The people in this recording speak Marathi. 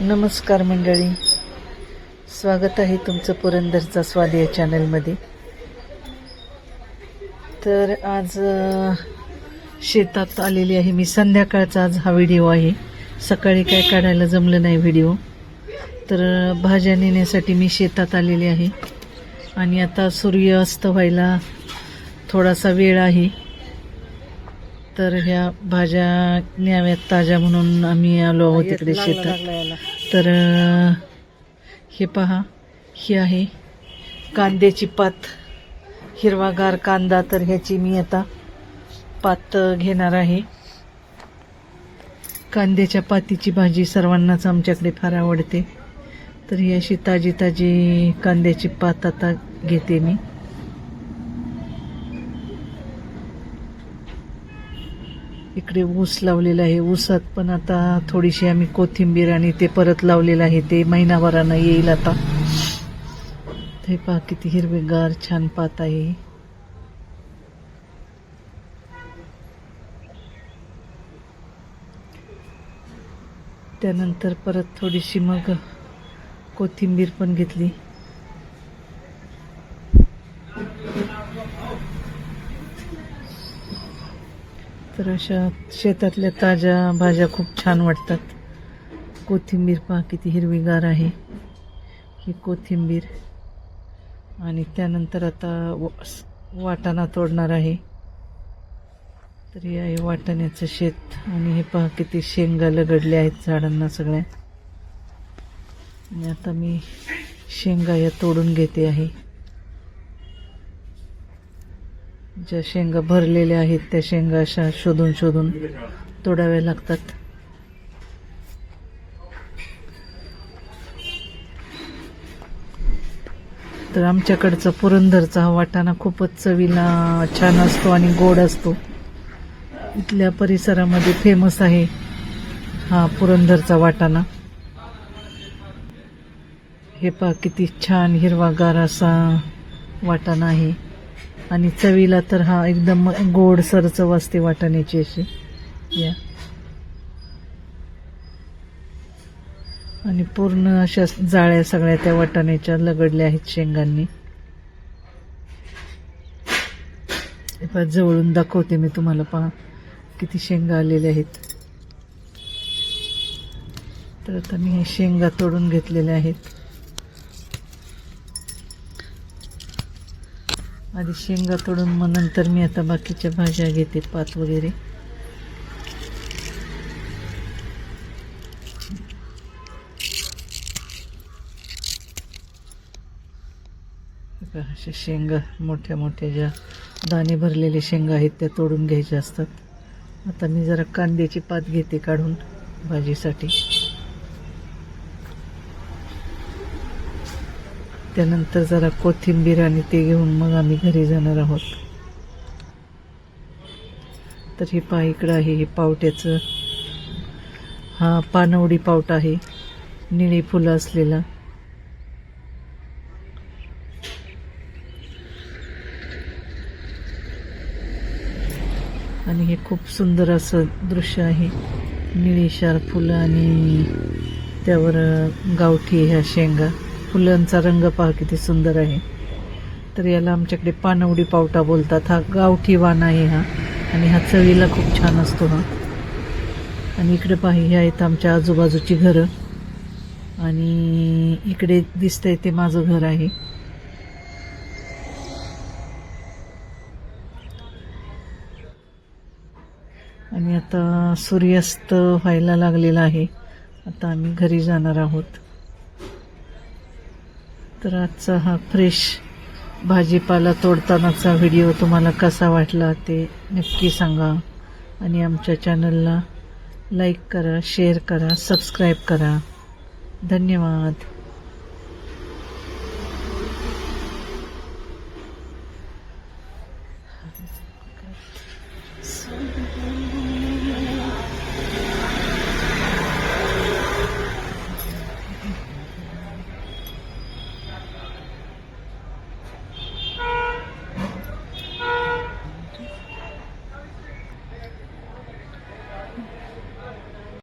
नमस्कार मंडळी. स्वागत आहे तुमचं पुरंदरचा स्वाद या चॅनलमध्ये तर आज शेतात आलेली आहे मी. संध्याकाळचा आज हा व्हिडिओ आहे. सकाळी काय काढायला जमलं नाही व्हिडिओ. तर भाज्या नेण्यासाठी मी शेतात आलेली आहे. आणि आता सूर्य अस्त व्हायला थोडासा वेळ आहे. तर ह्या भाज्या न्याव्यात ताज्या म्हणून आम्ही आलो आहोत तिकडे शेतात. तर हे पहा ही आहे कांद्याची पात. हिरवागार कांदा तर ह्याची मी आता पात घेणार आहे. कांद्याच्या पातीची भाजी सर्वांनाच आमच्याकडे फार आवडते. तर ही अशी ताजी ताजी कांद्याची पात आता घेते मी. इकडे ऊस लावलेला आहे. ऊसात पण आता थोडीशी आम्ही कोथिंबीर आणि ते परत लावलेलं आहे. ते महिनाभरानं येईल आता. ते पहा किती हिरवेगार छान पात आहे. त्यानंतर परत थोडीशी मग कोथिंबीर पण घेतली. तर अशा शेतातल्या ताज्या भाज्या खूप छान वाटतात. कोथिंबीर पहा किती हिरवीगार आहे ही कोथिंबीर. आणि त्यानंतर आता व- वाटाणा तोडणार आहे. तर हे आहे वाटाण्याचं शेत. आणि हे पहा किती शेंगा लगडल्या आहेत झाडांना सगळ्या. आणि आता मी शेंगा या तोडून घेते आहे. ज्या शेंगा भरलेल्या आहेत त्या शेंगा अशा शोधून शोधून तोडाव्या लागतात. तर आमच्याकडचा पुरंदरचा हा वाटाणा खूपच चवीला छान असतो आणि गोड असतो. इथल्या परिसरामध्ये फेमस आहे हा पुरंदरचा वाटाणा. हे पहा किती छान हिरवागार असा वाटाणा आहे. आणि चवीला तर हा एकदम गोड सर चव असते वाटाण्याची अशी. या. आणि पूर्ण अशा जाळ्या सगळ्या त्या वाटाण्याच्या लगडल्या आहेत शेंगांनी. जवळून दाखवते मी तुम्हाला पहा किती शेंगा आलेल्या आहेत. तर आता मी हे शेंगा तोडून घेतलेल्या आहेत. आधी शेंगा तोडून मग नंतर मी आता बाकीच्या भाज्या घेते पात वगैरे. अशा शेंगा मोठ्या मोठ्या ज्या दाणे भरलेले शेंगा आहेत त्या तोडून घ्यायच्या असतात. आता मी जरा कांद्याची पात घेते काढून भाजीसाठी. त्यानंतर जरा कोथिंबीर आणि ते घेऊन मग आम्ही घरी जाणार आहोत. तर हे पहा इकडं आहे हे पावट्याचं. हा पानवडी पावटा आहे निळी फुलं असलेला. आणि हे खूप सुंदर असं दृश्य आहे. निळीशार फुलं आणि त्यावर गावठी ह्या शेंगा. फुलांचा रंग पहा किती सुंदर आहे. तर याला आमच्याकडे पानवडी पावटा बोलतात. हा गावठी वाण आहे हा. आणि हा चवीला खूप छान असतो हा. आणि इकडे पहा हे आहेत आमच्या आजूबाजूची घरं. आणि इकडे दिसतंय ते माझं घर आहे. आणि आता सूर्यास्त व्हायला लागलेला आहे. आता आम्ही घरी जाणार आहोत. तर आजचा हा फ्रेश भाजीपाला तोडतानाचा व्हिडिओ तुम्हाला कसा वाटला ते नक्की सांगा. आणि आमच्या चॅनलला लाईक करा शेअर करा सबस्क्राईब करा. धन्यवाद. So